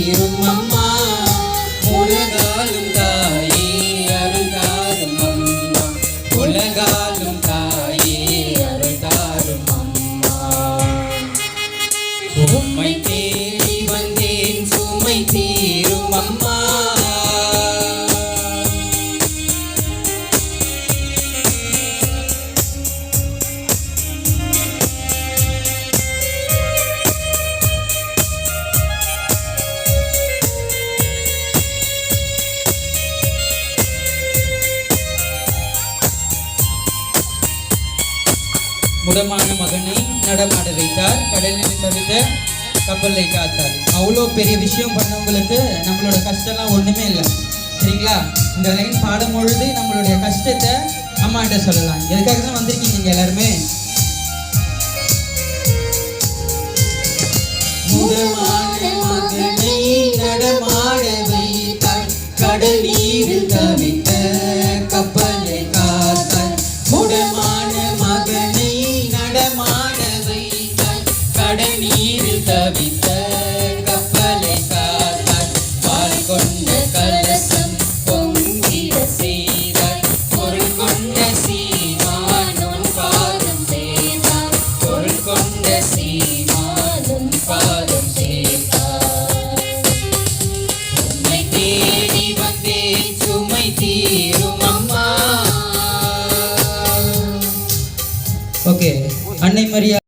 நீரும் அம்மா. உலகாலும் தாயே அருள்தாரும் அம்மா. உலகாலும் தாயே அருள்தாரும் அம்மா. உம்மை தேடி வந்தேன் சுமை தீர் முடமான மகனை நடமாட வைத்தார். கடலில் தவித்த கப்பலை காத்தார். அவ்வளோ பெரிய விஷயம் பண்ணவங்களுக்கு நம்மளோட கஷ்டம்லாம் ஒன்றுமே இல்லை. சரிங்களா? இந்த லைன் பாடும் பொழுது நம்மளுடைய கஷ்டத்தை அம்மாட்ட சொல்லலாம். எதுக்காக தான் வந்திருக்கீங்க நீங்கள் எல்லாருமே? சுமை தீரும் அம்மா. ஓகே அன்னை மரியா